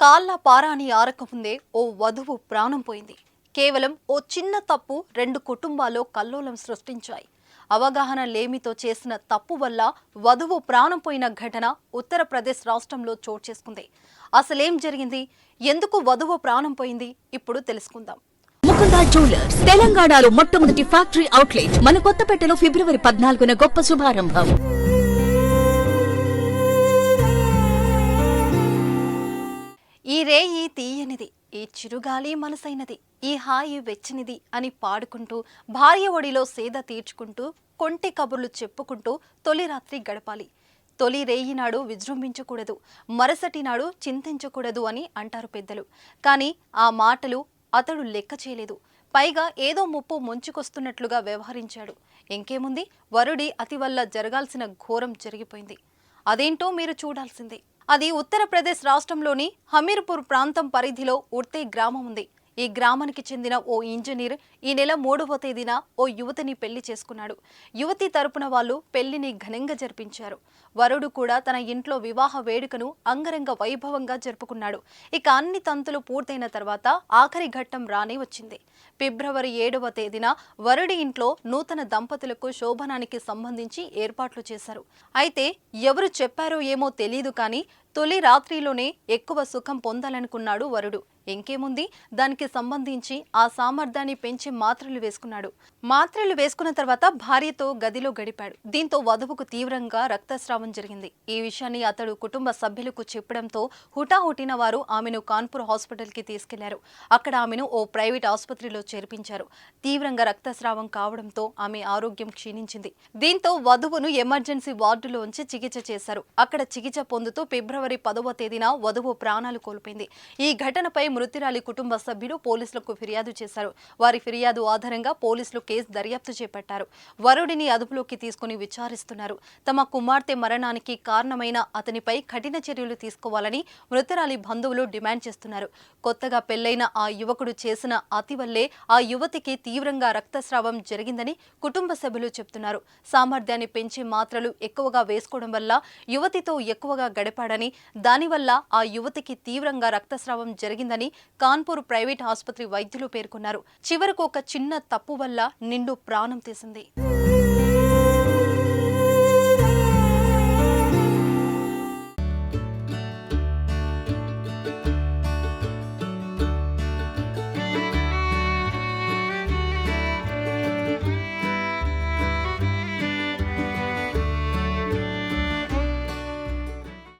కాళ్ళ పారాని ఆరకముందే ఓ వధువు ప్రాణం పోయింది. కేవలం ఓ చిన్న తప్పు రెండు కుటుంబాల్లో కల్లోలం సృష్టించాయి. అవగాహన లేమితో చేసిన తప్పు వల్ల వధువు ప్రాణం పోయిన ఘటన ఉత్తరప్రదేశ్ రాష్ట్రంలో చోటు చేసుకుంది. అసలేం జరిగింది? ఎందుకు వధువు ప్రాణం పోయింది? ఇప్పుడు తెలుసుకుందాం. ముకుంద జ్యువెలర్స్ తెలంగాణలో మొట్టమొదటి ఫ్యాక్టరీ అవుట్లెట్ మన కొత్తపేటలో ఫిబ్రవరి పద్నాలుగున గొప్ప శుభారంభం. ఈ రేయి తీయనిది ఈ చిరుగాలి మనసైనది ఈ హాయి వెచ్చనిది అని పాడుకుంటూ భార్య ఒడిలో సేద తీర్చుకుంటూ కొంటి కబుర్లు చెప్పుకుంటూ తొలి రాత్రి గడపాలి. తొలి రేయి నాడు విజృంభించకూడదు మరుసటి నాడు చింతించకూడదు అని అంటారు పెద్దలు. కానీ ఆ మాటలు అతడు లెక్క చేయలేదు. పైగా ఏదో ముప్పు ముంచుకొస్తున్నట్లుగా వ్యవహరించాడు. ఇంకేముంది? వరుడి అతి వల్ల జరగాల్సిన ఘోరం జరిగిపోయింది. అదేంటో మీరు చూడాల్సిందే. అది ఉత్తరప్రదేశ్ రాష్ట్రంలోని హమీర్పూర్ ప్రాంతం పరిధిలో ఉర్తే గ్రామం ఉంది. ఈ గ్రామానికి చెందిన ఓ ఇంజనీర్ ఈ నెల మూడవ తేదీన ఓ యువతిని పెళ్ళి చేసుకున్నాడు. యువతి తరపున వాళ్ళు పెళ్ళిని ఘనంగా జరిపించారు. వరుడు కూడా తన ఇంట్లో వివాహ వేడుకను అంగరంగ వైభవంగా జరుపుకున్నాడు. ఇక అన్ని తంతులు పూర్తయిన తర్వాత ఆఖరి ఘట్టం రానే వచ్చింది. ఫిబ్రవరి ఏడవ తేదీన వరుడి ఇంట్లో నూతన దంపతులకు శోభనానికి సంబంధించి ఏర్పాట్లు చేశారు. అయితే ఎవరు చెప్పారో ఏమో తెలియదు కానీ తొలి రాత్రిలోనే ఎక్కువ సుఖం పొందాలనుకున్నాడు వరుడు. ఇంకేముంది? దానికి సంబంధించి ఆ సామర్థ్యాన్ని పెంచి మాత్రలు వేసుకున్నాడు. మాత్రలు వేసుకున్న తర్వాత భార్యతో గదిలో గడిపాడు. దీంతో వధువుకు తీవ్రంగా రక్తస్రావం జరిగింది. ఈ విషయాన్ని అతడు కుటుంబ సభ్యులకు చెప్పడంతో హుటాహుటిన వారు ఆమెను కాన్పూర్ హాస్పిటల్కి తీసుకెళ్ళారు. అక్కడ ఆమెను ఓ ప్రైవేట్ ఆసుపత్రిలో చేర్పించారు. తీవ్రంగా రక్తస్రావం కావడంతో ఆమె ఆరోగ్యం క్షీణించింది. దీంతో వధువును ఎమర్జెన్సీ వార్డులో ఉంచి చికిత్స చేశారు. అక్కడ చికిత్స పొందుతూ ఫిబ్రవరి పదవ తేదీన వధువు ప్రాణాలు కోల్పోయింది. ఈ ఘటనపై మృతురాలి కుటుంబ సభ్యులు పోలీసులకు ఫిర్యాదు చేశారు. వారి ఫిర్యాదు ఆధారంగా పోలీసులు కేసు దర్యాప్తు చేపట్టారు. వరుడిని అదుపులోకి తీసుకుని విచారిస్తున్నారు. తమ కుమార్తె మరణానికి కారణమైన అతనిపై కఠిన చర్యలు తీసుకోవాలని మృతురాలి బంధువులు డిమాండ్ చేస్తున్నారు. కొత్తగా పెళ్ళైన ఆ యువకుడు చేసిన అతి వల్లే ఆ యువతికి తీవ్రంగా రక్తస్రావం జరిగిందని కుటుంబ సభ్యులు చెప్తున్నారు. సామర్థ్యాన్ని పెంచే మాత్రలు ఎక్కువగా వేసుకోవడం వల్ల యువతితో ఎక్కువగా గడిపాడని దానివల్ల ఆ యువతికి తీవ్రంగా రక్తస్రావం జరిగిందని కాన్పూర్ ప్రైవేట్ ఆసుపత్రి వైద్యులు పేర్కొన్నారు. చివరకు ఒక చిన్న తప్పు వల్ల నిండు ప్రాణం తీసింది.